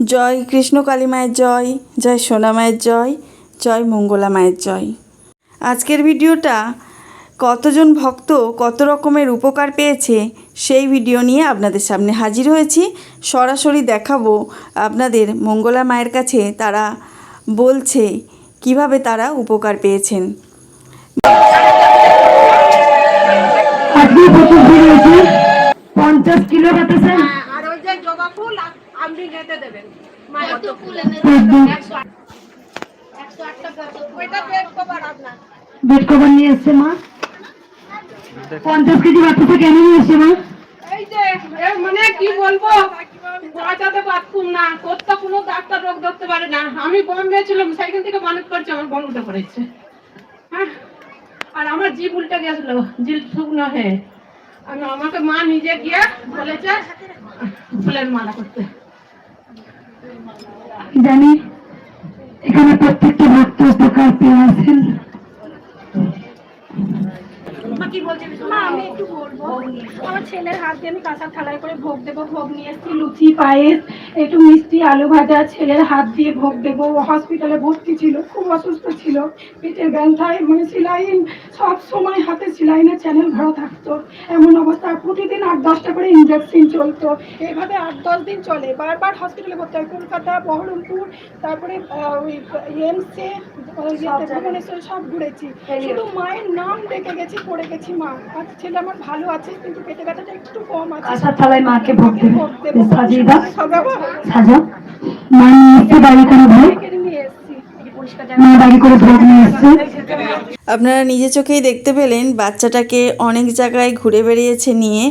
জয় কৃষ্ণ কালী মায়ের জয় জয় সোনা মায়ের জয় জয় মঙ্গলা মায়ের জয়। আজকের ভিডিওটা কতজন ভক্ত কত রকমের উপকার পেয়েছে সেই ভিডিও নিয়ে আপনাদের সামনে হাজির হয়েছি। সরাসরি দেখাবো আপনাদের মঙ্গলা মায়ের কাছে তারা বলছে কীভাবে তারা উপকার পেয়েছেন। পঞ্চাশ কিলো বাতাসে আপনি দেবেন। বেড কভার নিয়ে এসছে মা। পঞ্চাশ কেজি কেন নিয়ে এসছে মা। এই যে মানে কি বলব? বাঁচাতে পারতুম না। কোথাও কোনো ডাক্তার রোগ ধরতে পারে না। আমি বম্বে ছিলাম সাইকেল থেকে মানুষ করছে আমার বল উঠে পড়েছে। হ্যাঁ? আর আমার জিভ উল্টে গেছিল জিভ শুকনো হয়ে। আমি আমাকে মা নিজে গিয়ে বলেছে ফুলের মালা করতে। জানি এখানে প্রত্যেকটা ভক্ত দোকান পেয়ে আছেন। আমি একটু বলব আমার ছেলের হাত দিয়ে আমি কাঁচা থালায় করে ভোগ দেবো। ভোগ নিয়ে এসেছি লুচি পায়েস একটু মিষ্টি আলু ভাজা ছেলের হাত দিয়ে ভোগ দেবো। হসপিটালে ভর্তি ছিল খুব অসুস্থ ছিল। পেটের ব্যথায় মানে সিলাইন সব সময় হাতে সিলাইনের চ্যানেল ভরা থাকতো। এমন অবস্থা প্রতিদিন আট দশটা করে ইঞ্জেকশন চলতো। এইভাবে আট দশ দিন চলে। বারবার হসপিটালে ভর্তি হয়। কলকাতা বহরমপুর তারপরে ওই এমসে ভুবনেশ্বর সব ঘুরেছি। শুধু মায়ের নাম ডেকে গেছি পড়ে গেছি মা। আর ছেলে আমার ভালো আছে কিন্তু পেটে ব্যথাটা একটু কম আছে। থালায় মাকে ভোগ ভোগ দেবো। সাজিয়ে দাও। আপনারা নিজে চোখেই দেখতে পেলেন বাচ্চাটাকে অনেক জায়গায় ঘুরে বেরিয়েছে নিয়ে।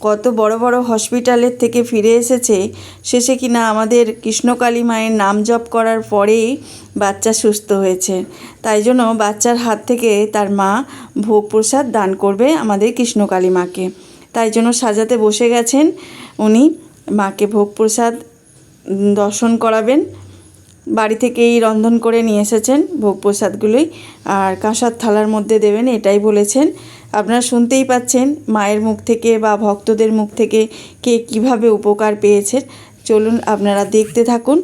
কত বড় বড় হসপিটালের থেকে ফিরে এসেছে। শেষে কিনা আমাদের কৃষ্ণকালী মায়ের নাম জপ করার পরেই বাচ্চা সুস্থ হয়েছে। তাই জন্য বাচ্চার হাত থেকে তার মা ভোগ প্রসাদ দান করবে আমাদের কৃষ্ণকালী মাকে। তাই জন্য সাজাতে বসে গেছেন উনি। মাকে ভোগ প্রসাদ দর্শন করাবেন। বাড়ি থেকেই রন্ধন করে নিয়ে এসেছেন ভোগ প্রসাদগুলোই আর কাঁসার থালার মধ্যে দেবেন, এটাই বলেছেন। আপনারা শুনতেই পাচ্ছেন মায়ের মুখ থেকে বা ভক্তদের মুখ থেকে কে কীভাবে উপকার পেয়েছেন চলুন আপনারা দেখতে থাকুন।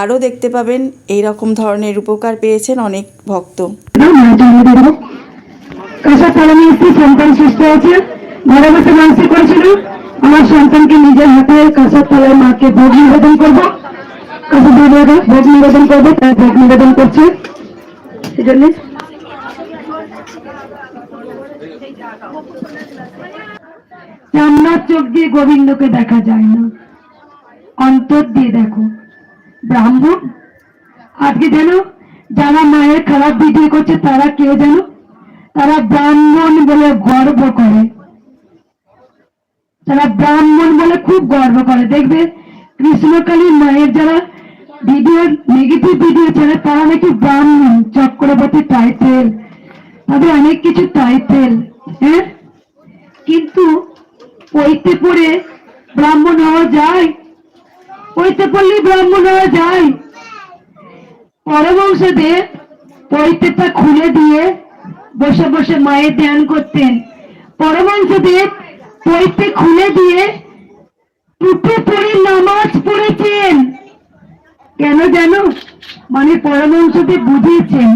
আরও দেখতে পাবেন এই রকম ধরনের উপকার পেয়েছেন অনেক ভক্ত। কাঁসার থালা নিয়ে সন্তান সুস্থ মানসিক করেছিল। আমার সন্তানকে নিজের হাতে কাঁসার থালায় মাকে ভোগ নিবেদন করব। ভোগ নিবেদন করব, তাই ভোগ নিবেদন করছে। চোখ দিয়ে গোবিন্দকে দেখা যায় না। অন্তর দিয়ে দেখো। ব্রাহ্মণ, আজকে যেন যারা মায়ের খারাপ ভিডিও করছে, তারা কে যেন? তারা ব্রাহ্মণ খুব গর্ব করে। দেখবে কৃষ্ণকালী মায়ের যারা ভিডিও নেগেটিভ ভিডিও ছেড়ে তারা নাকি ব্রাহ্মণ, চক্রবর্তী টাইটেল তাদের অনেক কিছু টাইটেল হ্যাঁ? কিন্তু পইতে পড়ে ব্রাহ্মণ হওয়া যায়? পইতে পড়লেই ব্রাহ্মণ হওয়া যায়? পরবংশদেব পৈতেটা খুলে দিয়ে বসে বসে মায়ের ধ্যান করতেন। পরমংশদেব পৈতে খুলে দিয়ে টুপে পড়ে নামাজ পড়েছেন। কেন যেন মানে পরমংশদেব বুঝিয়েছেন,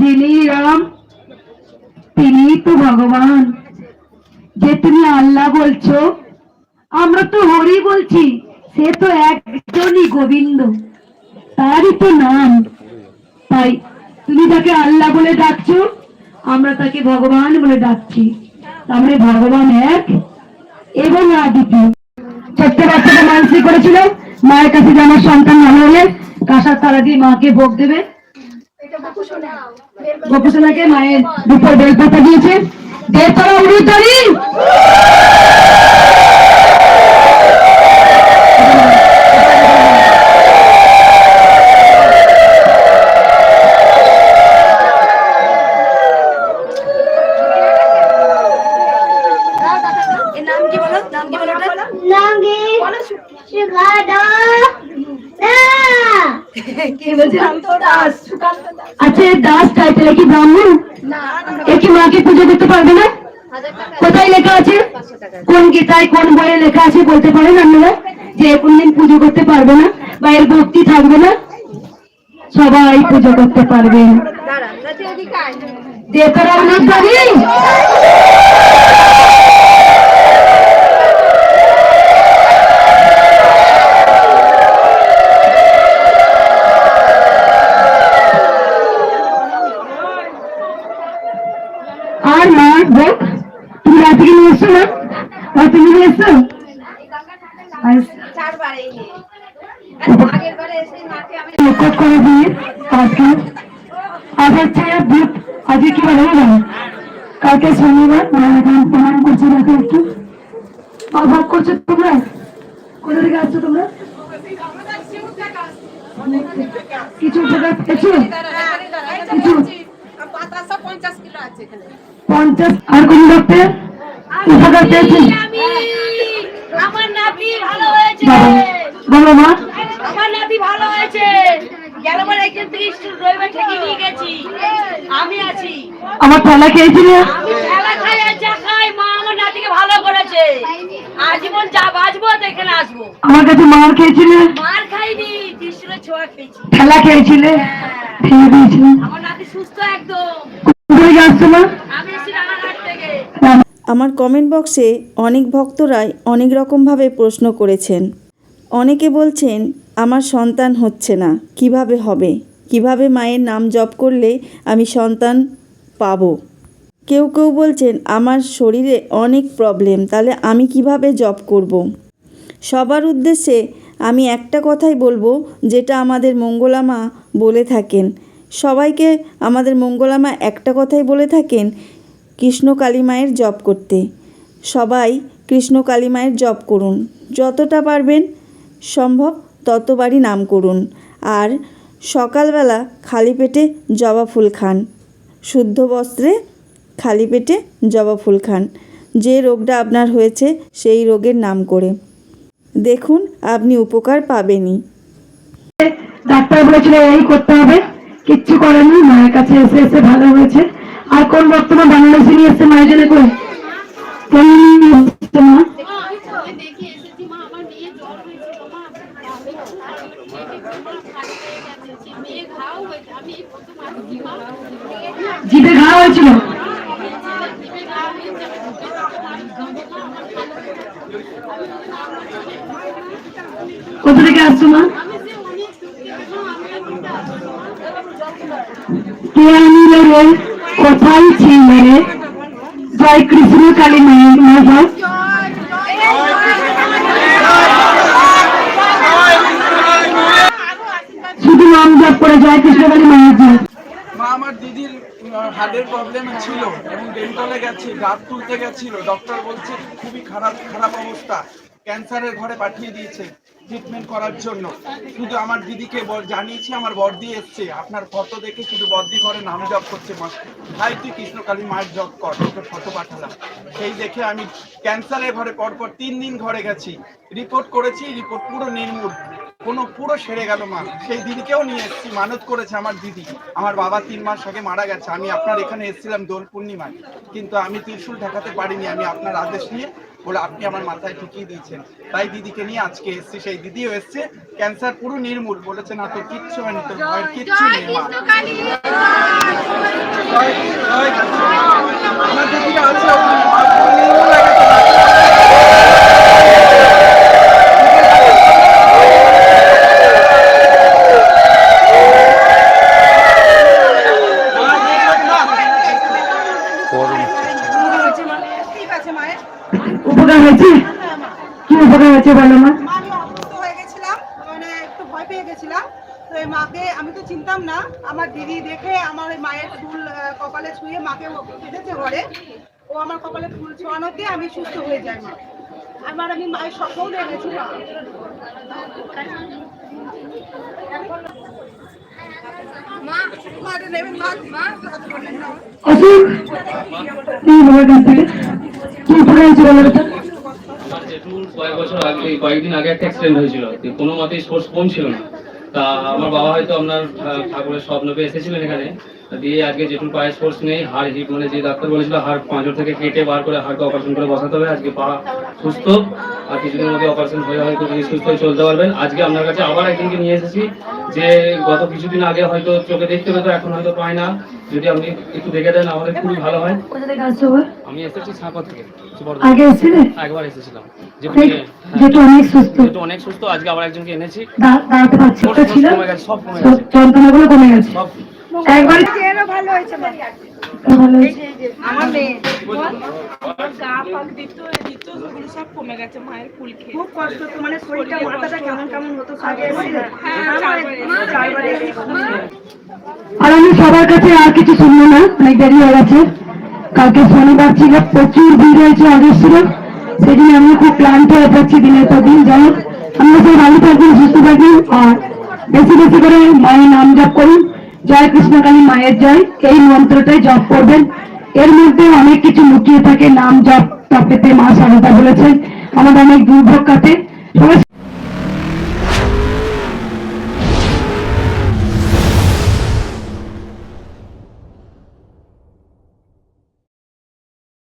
যিনি রাম তিনি তো ভগবান। যে তুমি আল্লাহ বলছো, আমরা তো হরি বলছি, সে তো একজনই গোবিন্দ। তারই তো নাম। তাই তুমি তাকে আল্লাহ বলে ডাকছো, আমরা তাকে ভগবান বলে ডাকছি। মানে ভগবান এক এবং আদিতি। ছোট্ট বাচ্চাটা মানসিক করেছিল। মায়ের কাছে যে আমার সন্তান ভালো হলে কাঁসার তারা দিয়ে মাকে ভোগ দেবে। গোপুসোনাকে মায়ের দুপুর বেলপাতা দিয়েছে। বেলপাড়া উড়িয়ে দাস কি ব্রাহ্মণ? এ কি মাকে পুজো করতে পারবে না? কোথায় লেখা আছে? কোন গীতায় কোন বইয়ে লেখা আছে বলতে পারেন আপনারা? যে কোনদিন পুজো করতে পারবে না বা এর ভক্তি থাকবে না? সবাই পুজো করতে পারবেন দেবতারা রাখলাম হচ্ছে বুধ আজকে কি বলে জানো? কালকে শনিবার এখন প্রণাম করছে দেখো একটু। মা করছ তোমরা? কোথা থেকে আসছো তোমরা? কিছু পঞ্চাশ? আর কোন ডক্টর উপকার আমার নাতি ভালো হয়েছে। বাবা মা? আমার নাতি ভালো হয়েছে। গেলবার একজন ত্রিশ রবিবার থেকে নিয়ে গেছি? আমি আছি। আমার থালা খেয়েছিলে আমি খেলা খাই আর যা খাই মা আমার নাতিকে ভালো করেছে। আজীবন যা বাঁচবো এখানে আসব। আমার কাছে মার খেয়েছিলে? মার খাইনি ত্রিশুলের ছোঁয়া খেয়েছি। খেলা খেয়েছিলে? দিয়েছিলে? আমার নাতি সুস্থ একদম। কোথা থেকে মা? আমি এসেছি রানাঘাট থেকে। আমার কমেন্ট বক্সে অনেক ভক্তরাই অনেক রকমভাবে প্রশ্ন করেছেন। অনেকে বলছেন আমার সন্তান হচ্ছে না, কীভাবে হবে? কীভাবে মায়ের নাম জপ করলে আমি সন্তান পাবো? কেউ কেউ বলছেন, আমার শরীরে অনেক প্রবলেম তাহলে আমি কীভাবে জব করব। সবার উদ্দেশ্যে আমি একটা কথাই বলব, যেটা আমাদের মঙ্গলামা বলে থাকেন। সবাইকে আমাদের মঙ্গলামা একটা কথাই বলে থাকেন, কৃষ্ণ কালী মায়ের জপ করতে। সবাই কৃষ্ণ কালী মায়ের জপ করুন। যতটা পারবেন সম্ভব ততবারই নাম করুন। আর সকালবেলা খালি পেটে জবা ফুল খান। শুদ্ধ বস্ত্রে খালি পেটে জবা ফুল খান। যে রোগটা আপনার হয়েছে সেই রোগের নাম করে। দেখুন আপনি উপকার পাবেনই। ডাক্তার বলেছিল এই করতে হবে। কিচ্ছু করেনি মায়ের কাছে এসে এসে ভালো হয়েছে। আর কোন বর্তমান বাংলাদেশে নিয়ে এসছে মায়ের জন্য করে? মা? জিভে ঘা হয়েছিল? কোথা থেকে আসছো মা? কোথায় ছিলে জয় কৃষ্ণ কালী মায়ের মা করে কৃষ্ণ কালী মা, আমার দিদির হার্টের প্রবলেম ছিল এবং ডেন্টালে গেছি, দাঁত তুলতে গেছিল। ডক্টর বলছে, খুবই খারাপ খারাপ অবস্থা। ক্যান্সারের ঘরে পাঠিয়ে দিয়েছে ট্রিটমেন্ট করার জন্য। শুধু আমার দিদিকে জানিয়েছি, আমার বর্দি এসছে। আপনার ফটো দেখে শুধু বর্দি ঘরে নাম জপ করছে ভাই, তুই কৃষ্ণকালী মায়ের জপ কর, তোকে ফটো পাঠালাম। সেই দেখে আমি ক্যান্সারের ঘরে পরপর তিন দিন ঘরে গেছি। রিপোর্ট করেছি রিপোর্ট পুরো নির্মূল। কোনো পুরো সেরে গেল মা। সেই দিদিকেও নিয়ে এসেছি মানত করেছে আমার দিদি। আমার বাবা তিন মাস আগে মারা গেছে। আমি আপনার এখানে এসেছিলাম দোল পূর্ণিমায়। কিন্তু আমি ত্রিশুল ঠেকাতে পারিনি আমি আপনার আদেশ নিয়ে বলে আপনি আমার মাথায় ঠিকিয়ে দিয়েছেন। তাই দিদিকে নিয়ে আজকে এসেছি সেই দিদিও এসছে। ক্যান্সার পুরো নির্মূল বলেছে না তোর কিচ্ছু হয়নি তোর ভয়ের কিচ্ছু নেই মা। আমার দিদিরা আছে হয়েছে কি উপকার হয়েছে বলো মা? আমি অসুস্থ হয়ে গেছিলাম মানে একটু ভয় পেয়ে গেছিলাম। তো এই মাকে আমি তো চিনতাম না আমার দিদি দেখে আমার মায়ের ফুল কপালে ছুঁয়ে মাকে বেঁধেছে ঘরে। ও আমার কপালে ফুল ছোঁয়ানোতে আমি সুস্থ হয়ে যাই মা। আমার আমি মায়ের স্বপ্নও দেখেছি মা। অসুখ? কি বলো কয়েক বছর আগে, কয়েকদিন আগে একটা অ্যাক্সিডেন্ট হয়েছিল। কোনো মতেই সোর্স ছিল না। তা আমার বাবা হয়তো আপনার ঠাকুরের স্বপ্ন পেয়ে এসেছিলেন এখানে। দিয়ে আজকে যেটুকু পায়ে সোর্স নেই, হাড় হিট মানে যে ডাক্তার বলেছিল, হাড় পাঁচর থেকে কেটে বার করে হাড়কে অপারেশন করে বসাতে হবে। আজকে পা সুস্থ। আর কিছুদিনের মধ্যে অপারেশন হয়ে হয়তো তিনি সুস্থ হয়ে চলতে পারবেন। আজকে আপনার কাছে আবার একজনকে নিয়ে এসেছি যে গত কিছুদিন আগে হয়তো চোখে দেখতে পেতো এখন হয়তো পায় না। যদি আপনি একটু দেখে দেন আমাদের খুবই ভালো হয়? আমি এসেছি সাঁকর থেকে আগে এসেছিলে? একবার এসেছিলাম। যে অনেক সুস্থ। যেহেতু অনেক সুস্থ আজকে আবার একজনকে এনেছি। দাঁড়াতে পারছি ওটা ছিল সব কমে গেছে। যন্ত্রণাগুলো কমে গেছে। সব। একবার ভালো হয়েছে খুব কষ্ট মানে শরীরটা মাথাটা কেমন কেমন হতো আর আমি সবার কাছে আর কিছু শুনব না অনেক দেরি হয়ে গেছে। কালকে শনিবার ছিল প্রচুর ভিড় হয়েছে আগের ছিল সেদিন আমি খুব ক্লান্ত হয়ে পড়ছি দিনের পর দিন যাই হোক। আমরা সব ভালো থাকবেন সুস্থ থাকবেন আর বেশি বেশি করে মায়ের নাম জপ করুন। জয় কৃষ্ণকালী মায়ের জয়। এই মন্ত্রটাই জপ করবেন। এর মধ্যে অনেক কিছু লুকিয়ে থাকে, নাম জপ, তপেতে মা সারদা বলেছেন। আমাদের অনেক দুর্ভোগ সবাই